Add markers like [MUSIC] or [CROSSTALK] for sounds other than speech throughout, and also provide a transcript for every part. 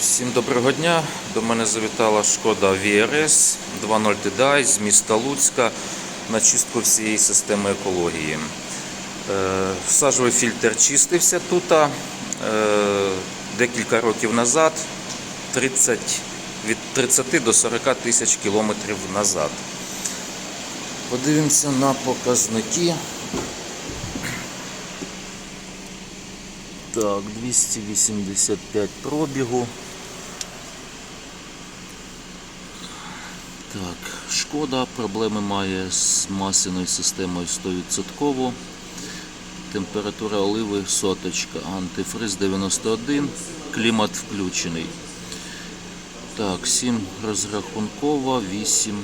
Всім доброго дня. До мене завітала шкода VRS 2.0 TDI з міста Луцька на чистку всієї системи екології. Е, Сажовий фільтр чистився тут е, декілька років назад, 30, від 30 до 40 тисяч кілометрів назад. Подивимося на показники. Так, 285 пробігу. Так, шкода, проблеми має з масяною системою 100%. Температура оливи соточка, антифриз 91, клімат включений. Так, 7 розрахункова, 8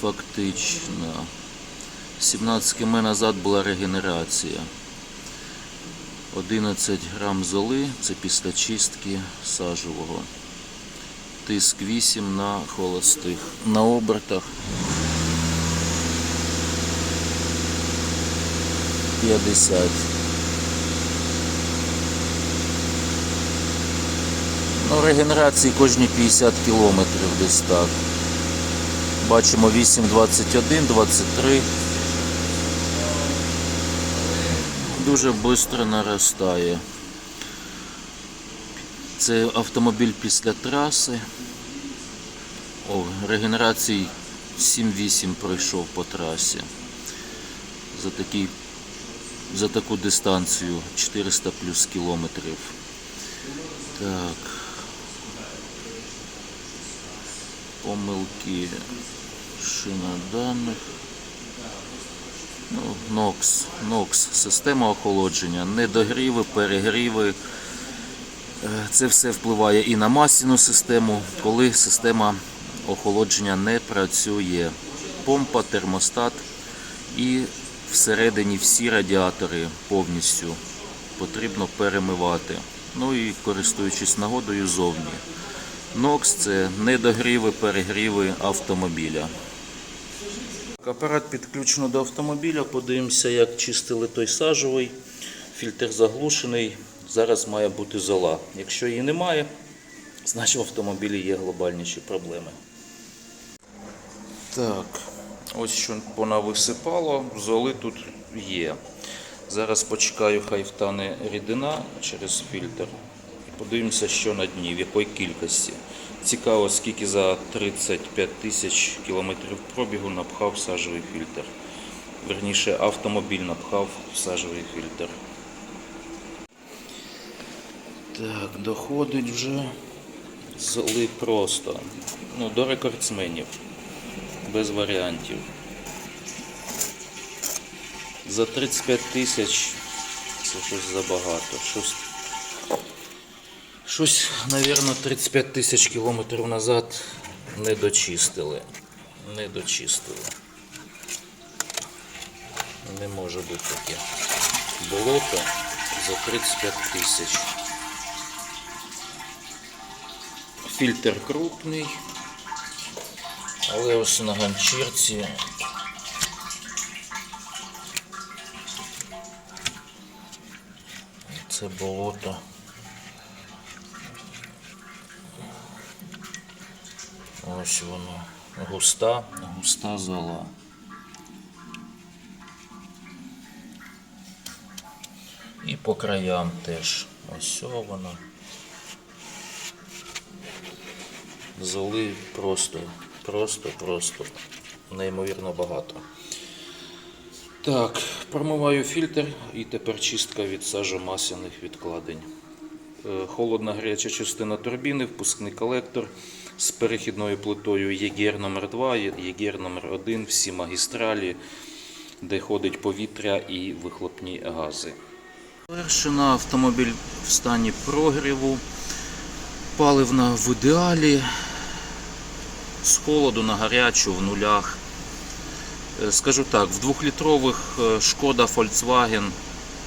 фактична. 17 км назад була регенерація. 11 грам золи, це після чистки сажового. Тиск 8 на холостих. На обертах 50. Ну, регенерації кожні 50 кілометрів десь так. Бачимо 8, 21, 23. Дуже швидко наростає. Це автомобіль після траси. О, регенерації 7-8 пройшов по трасі. За, такий, за таку дистанцію 400 плюс кілометрів. Так. Помилки шина Ну, NOx, NOx, система охолодження, недогріви, перегріви. Е, Це все впливає і на масляну систему, коли система охолодження не працює. Помпа, термостат і всередині всі радіатори повністю потрібно перемивати. Ну і користуючись нагодою зовні. NOx це недогріви, перегріви автомобіля. Апарат підключено до автомобіля. Подивимося, як чистили той сажовий. Фільтр заглушений. Зараз має бути зола. Якщо її немає, значить в автомобілі є глобальніші проблеми. Так, ось що понависипало. Золи тут є. Зараз почекаю, хай втане рідина через фільтр. Подивимося, що на дні, в якої кількості. Цікаво, скільки за 35 тисяч кілометрів пробігу напхав сажовий фільтр. Верніше, автомобіль напхав сажовий фільтр. Так, доходить вже зли просто. Ну, до рекордсменів. Без варіантів. За 35 тисяч це щось забагато. Щось Щось, мабуть, 35 тисяч кілометрів назад не дочистили. Не дочистили. Не може бути таке. Болото за 35 тисяч. Фільтр крупний. Але ось на ганчірці це болото. Ось воно. Густа, густа зола. І по краям теж. Ось воно. Золи просто, просто, просто неймовірно багато. Так, промиваю фільтр і тепер чистка від сажомасляних відкладень. Е, Холодна гаряча частина турбіни, впускний колектор з перехідною плитою ЄГР номер 2 ЄГР номер 1 всі магістралі, де ходить повітря і вихлопні гази. Завершена автомобіль в стані прогріву, паливна в ідеалі, з холоду на гарячу в нулях. Е, Скажу так, в двохлітрових е, шкода Volkswagen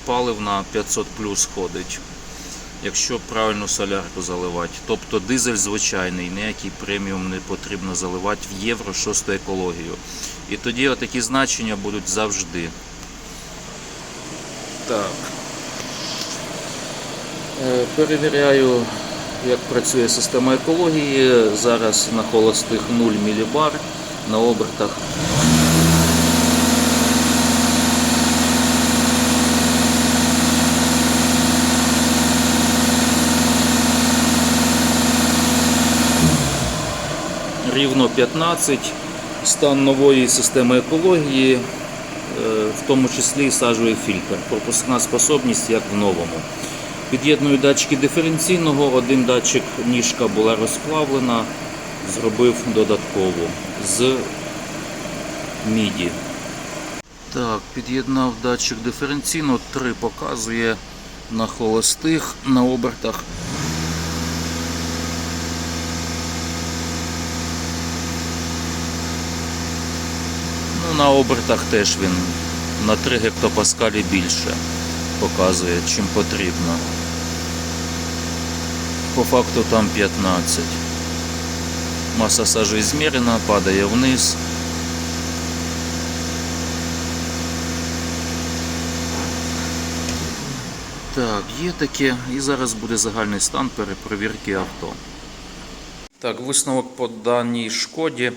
паливна 500 плюс ходить якщо правильно солярку заливати. Тобто дизель звичайний, ніякий преміум не потрібно заливати в євро 6 екологію. І тоді отакі значення будуть завжди. Так. Е, Перевіряю як працює система екології. Зараз на холостих 0 мілібар на обертах. Рівно 15. Стан нової системи екології, е, в тому числі сажовий фільтр. Пропускна способність як в новому. Під'єдную датчики диференційного, один датчик ніжка була розплавлена, зробив додатково з міді. Так, під'єднав датчик диференційного, 3 показує на холостих, на обертах. На обертах теж він на 3 гектопаскалі більше показує, чим потрібно. По факту там 15. Маса сажі змірена, падає вниз. Так, є таке. І зараз буде загальний стан перепровірки авто. Так, висновок по даній шкоді.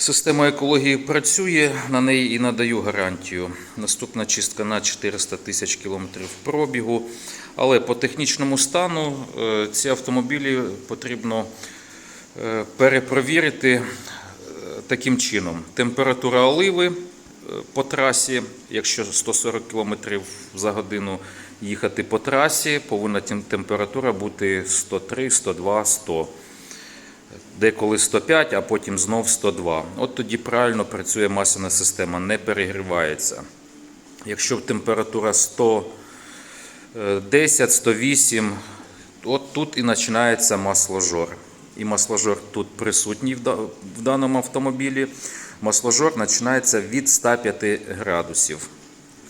Система екології працює, на неї і надаю гарантію. Наступна чистка на 400 тисяч кілометрів пробігу. Але по технічному стану е, ці автомобілі потрібно е, перепровірити е, таким чином. Температура оливи по трасі, якщо 140 км за годину їхати по трасі, повинна температура бути 103, 102, 100 деколи 105, а потім знов 102. От тоді правильно працює масляна система, не перегрівається. Якщо температура 110, 108, от тут і починається масложор. І масложор тут присутній в даному автомобілі. Масложор починається від 105 градусів.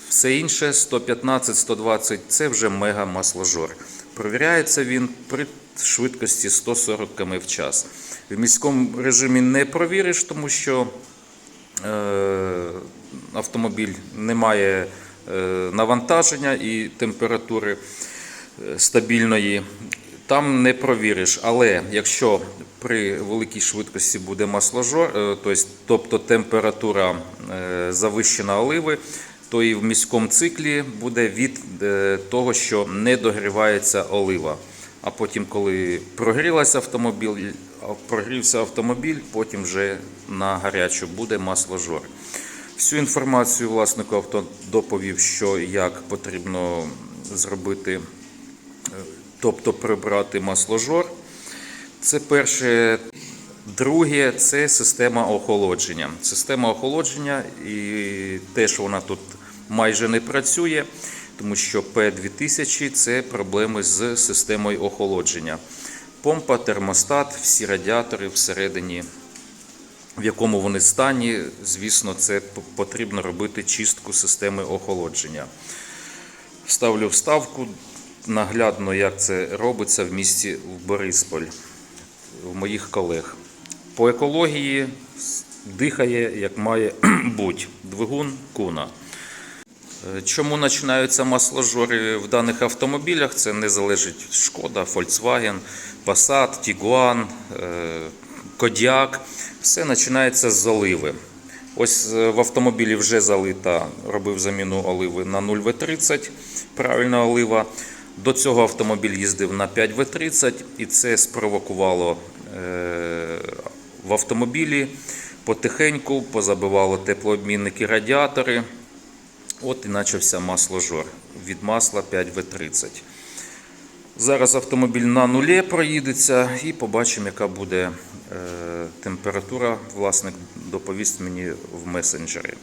Все інше 115-120 це вже мега масложор. Провіряється він при швидкості 140 км в час. В міському режимі не провіриш, тому що е, автомобіль не має е, навантаження і температури е, стабільної. Там не провіриш, але якщо при великій швидкості буде масложор, тобто- температура завищена оливи, то і в міському циклі буде від того, що не догрівається олива. А потім, коли прогрілася автомобіль, прогрівся автомобіль, потім вже на гарячу буде масложор. Всю інформацію власнику авто доповів, що як потрібно зробити, е, тобто прибрати масложор. Це перше. Друге це система охолодження. Система охолодження, і теж вона тут майже не працює, тому що P2000 це проблеми з системою охолодження. Помпа, термостат, всі радіатори всередині, в якому вони стані, звісно, це потрібно робити чистку системи охолодження. Ставлю вставку наглядно, як це робиться в місті в Борисполь в моїх колег. По екології дихає, як має [CLEARS THROAT] бути, двигун куна. Е, Чому починаються масложори в даних автомобілях? Це не залежить Шкода, Volkswagen, Passat, Tiguan, е, Kodiaq. Все починається з оливи. Ось е, в автомобілі вже залита, робив заміну оливи на 0В30, правильна олива. До цього автомобіль їздив на 5В30 і це спровокувало в автомобілі потихеньку, позабивало теплообмінники радіатори. От і почався масложор від масла 5В30. Зараз автомобіль на нулі проїдеться і побачимо, яка буде е, температура. Власник доповість мені в месенджері.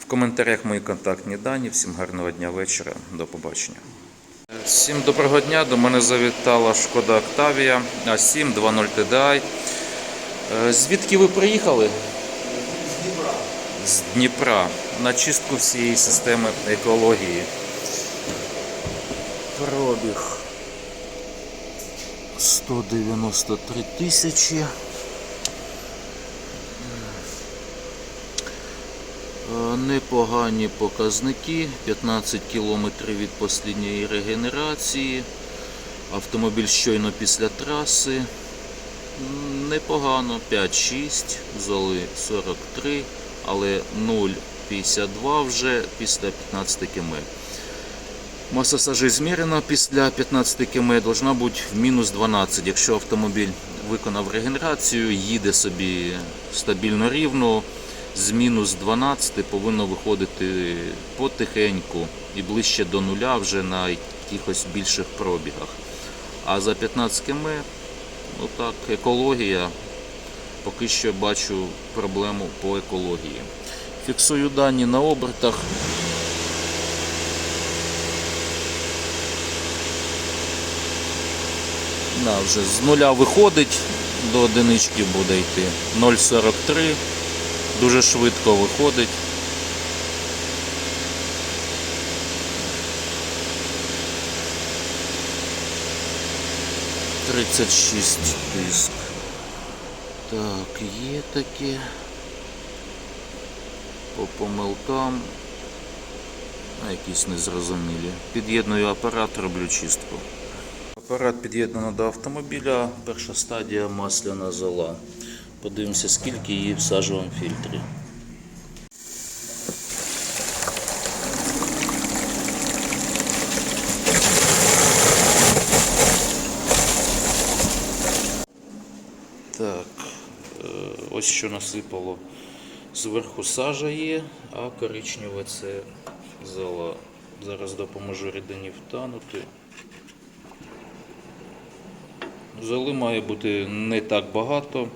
В коментарях мої контактні дані. Всім гарного дня вечора. До побачення. Всім доброго дня. До мене завітала шкода Octavia A7 2.0 TDI. Звідки ви приїхали? З Дніпра. З Дніпра на чистку всієї системи екології. Пробіг 193 тисячі. Е, Непогані показники, 15 кілометрів від послідньої регенерації. Автомобіль щойно після траси. Непогано, 5-6, золи 43, але 0,52 вже після 15 км. Маса сажі змірена після 15 км должна бути в мінус 12. Якщо автомобіль виконав регенерацію, їде собі стабільно рівно, з мінус 12 повинно виходити потихеньку і ближче до нуля вже на якихось більших пробігах. А за 15 км, ну так, екологія. Поки що бачу проблему по екології. Фіксую дані на обертах. Да, вже з нуля виходить, до одинички буде йти 0,43. Дуже швидко виходить. Тридцять шість тиск. Так, є таке. По помилкам. Якісь незрозумілі. Під'єдную апарат, роблю чистку. Апарат під'єднано до автомобіля. Перша стадія масляна зола. Подивимося, скільки її в сажовому фільтрі. Так, е, ось що насипало. Зверху сажа є, а коричневе це зола. Зараз допоможу рідині втанути. Золи має бути не так багато,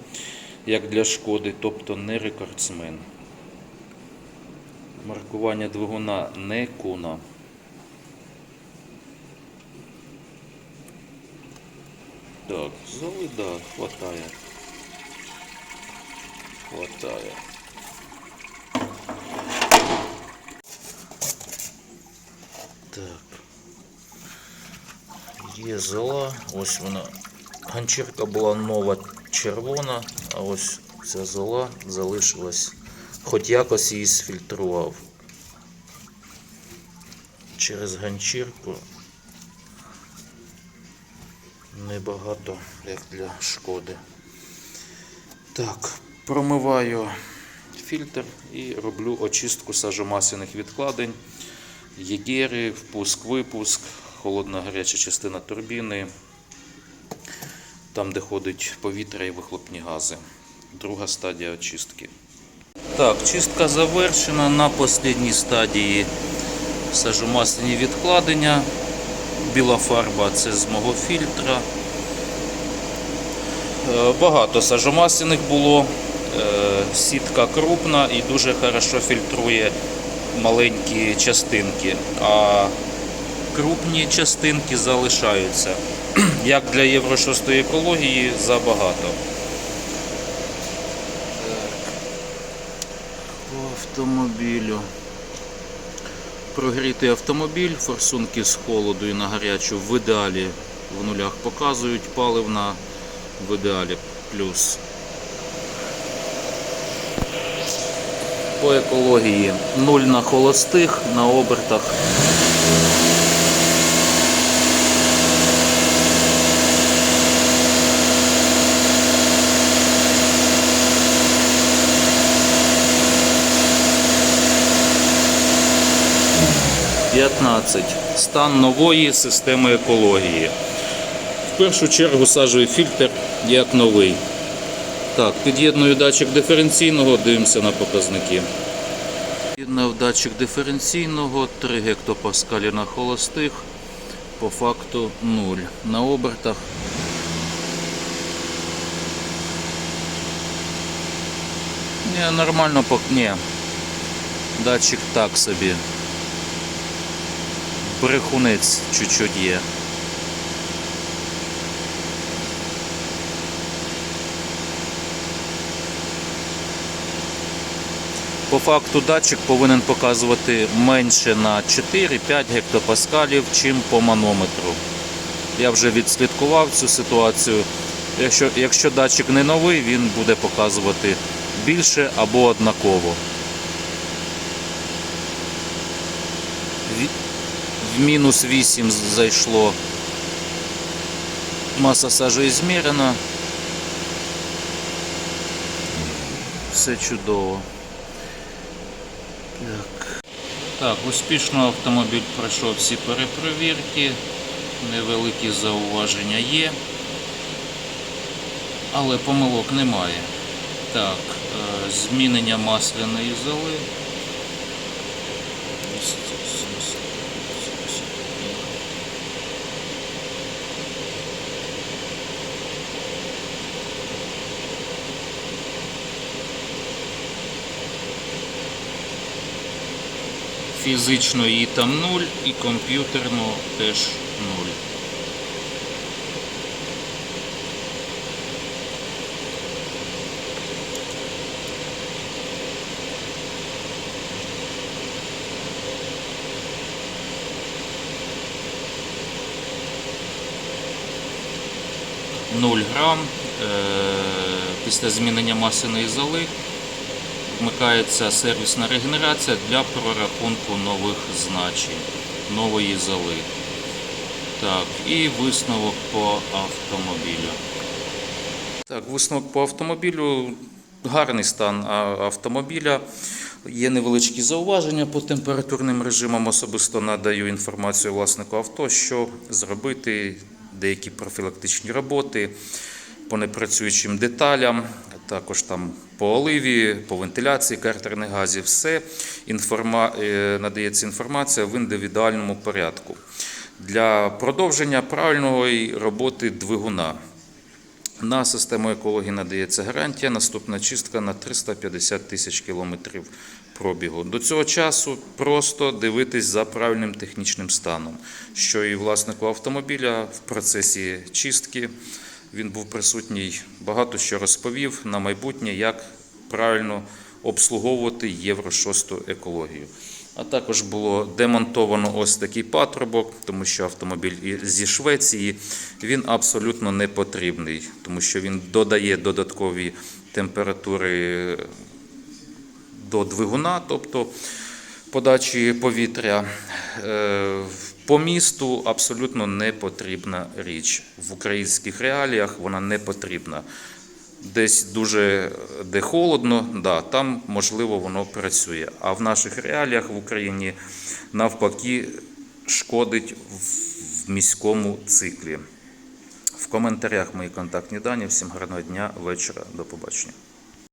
як для шкоди, тобто не рекордсмен. Маркування двигуна не куна. Так, золи, да, хватає. Хватає. Так. Є зола, ось вона. Ганчірка була нова червона, а ось ця зола залишилась. Хоч якось її сфільтрував. Через ганчірку небагато, як для шкоди. Так, промиваю фільтр і роблю очистку сажомасляних відкладень. Єгери, впуск-випуск, холодна гаряча частина турбіни, там, де ходить повітря і вихлопні гази. Друга стадія очистки. Так, чистка завершена. На останній стадії сажомасляні відкладення. Біла фарба це з мого фільтра. Е, Багато сажомасляних було. Е, Сітка крупна і дуже хорошо фільтрує маленькі частинки, а крупні частинки залишаються. [CLEARS THROAT] Як для Євро 6 екології забагато. По автомобілю. Прогрітий автомобіль, форсунки з холоду і на гарячу в ідеалі в нулях показують, паливна в ідеалі плюс. По екології 0 на холостих, на обертах. П'ятнадцять. Стан нової системи екології. В першу чергу сажовий фільтр як новий. Так, під'єдную датчик диференційного, дивимося на показники. Під'єднав датчик диференційного, 3 гектопаскалі на холостих, по факту 0. На обертах. Ні, нормально. Ні. Датчик так собі. Брехунець чуть-чуть є. По факту датчик повинен показувати менше на 4-5 гектопаскалів, чим по манометру. Я вже відслідкував цю ситуацію. Якщо, якщо датчик не новий, він буде показувати більше або однаково. В мінус 8 зайшло Маса сажі змірена. Все чудово. Так. Так, успішно автомобіль пройшов всі перепровірки. Невеликі зауваження є. Але помилок немає. Так, е, змінення масляної золи. Фізично її там 0 і комп'ютерно теж 0. Нуль грам. Е, Після змінення масляної золи вмикається сервісна регенерація для прорахунку нових значень, нової золи. Так, і висновок по автомобілю. Так, висновок по автомобілю. Гарний стан автомобіля. Є невеличкі зауваження по температурним режимам. Особисто надаю інформацію власнику авто, що зробити деякі профілактичні роботи по непрацюючим деталям, також там по оливі, по вентиляції картерних газів. Все інформа... е, надається інформація в індивідуальному порядку для продовження правильної роботи двигуна. На систему екології надається гарантія. Наступна чистка на 350 тисяч кілометрів пробігу. До цього часу просто дивитись за правильним технічним станом, що і власнику автомобіля в процесі чистки він був присутній, багато що розповів на майбутнє, як правильно обслуговувати Євро 6 екологію. А також було демонтовано ось такий патрубок, тому що автомобіль зі Швеції він абсолютно не потрібний, тому що він додає додаткові температури до двигуна, тобто подачі повітря. По місту абсолютно не потрібна річ. В українських реаліях вона не потрібна. Десь дуже де холодно, да, там можливо воно працює. А в наших реаліях в Україні навпаки шкодить в міському циклі. В коментарях мої контактні дані. Всім гарного дня, вечора, до побачення.